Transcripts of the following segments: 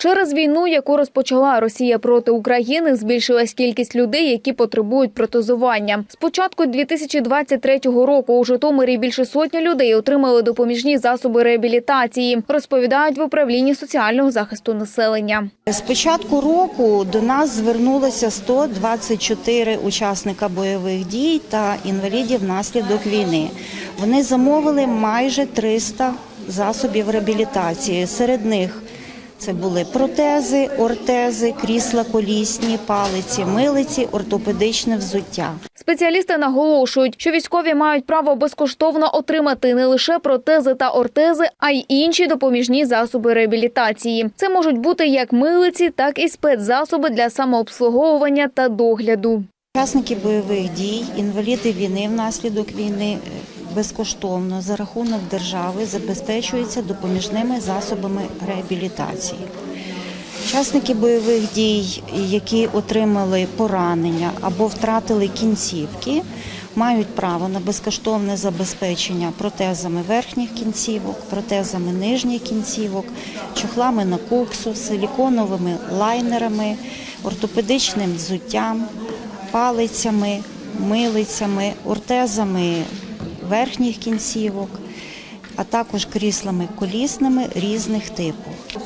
Через війну, яку розпочала Росія проти України, збільшилась кількість людей, які потребують протезування. З початку 2023 року у Житомирі більше сотні людей отримали допоміжні засоби реабілітації, розповідають в управлінні соціального захисту населення. З початку року до нас звернулося 124 учасника бойових дій та інвалідів внаслідок війни. Вони замовили майже 300 засобів реабілітації. Серед них це були протези, ортези, крісла колісні, палиці, милиці, ортопедичне взуття. Спеціалісти наголошують, що військові мають право безкоштовно отримати не лише протези та ортези, а й інші допоміжні засоби реабілітації. Це можуть бути як милиці, так і спецзасоби для самообслуговування та догляду. Учасники бойових дій, інваліди війни внаслідок війни безкоштовно за рахунок держави забезпечуються допоміжними засобами реабілітації. Учасники бойових дій, які отримали поранення або втратили кінцівки, мають право на безкоштовне забезпечення протезами верхніх кінцівок, протезами нижніх кінцівок, чохлами на куксу, силіконовими лайнерами, ортопедичним взуттям, палицями, милицями, ортезами верхніх кінцівок, а також кріслами колісними різних типів.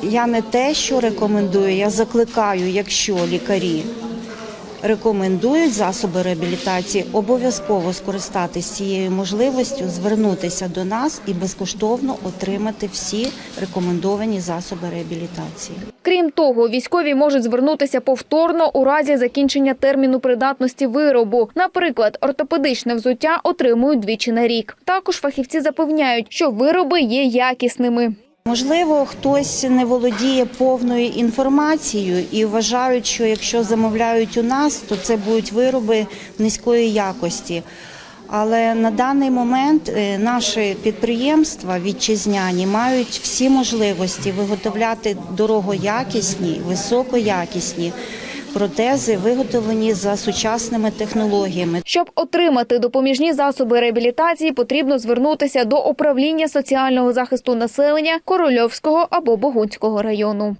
Я не те, що рекомендую, я закликаю, якщо лікарі рекомендують засоби реабілітації, обов'язково скористатися цією можливістю, звернутися до нас і безкоштовно отримати всі рекомендовані засоби реабілітації. Крім того, військові можуть звернутися повторно у разі закінчення терміну придатності виробу. Наприклад, ортопедичне взуття отримують двічі на рік. Також фахівці запевняють, що вироби є якісними. Можливо, хтось не володіє повною інформацією і вважають, що якщо замовляють у нас, то це будуть вироби низької якості. Але на даний момент е, наші підприємства вітчизняні мають всі можливості виготовляти дорогоякісні, високоякісні протези, виготовлені за сучасними технологіями. Щоб отримати допоміжні засоби реабілітації, потрібно звернутися до управління соціального захисту населення Корольовського або Богунського району.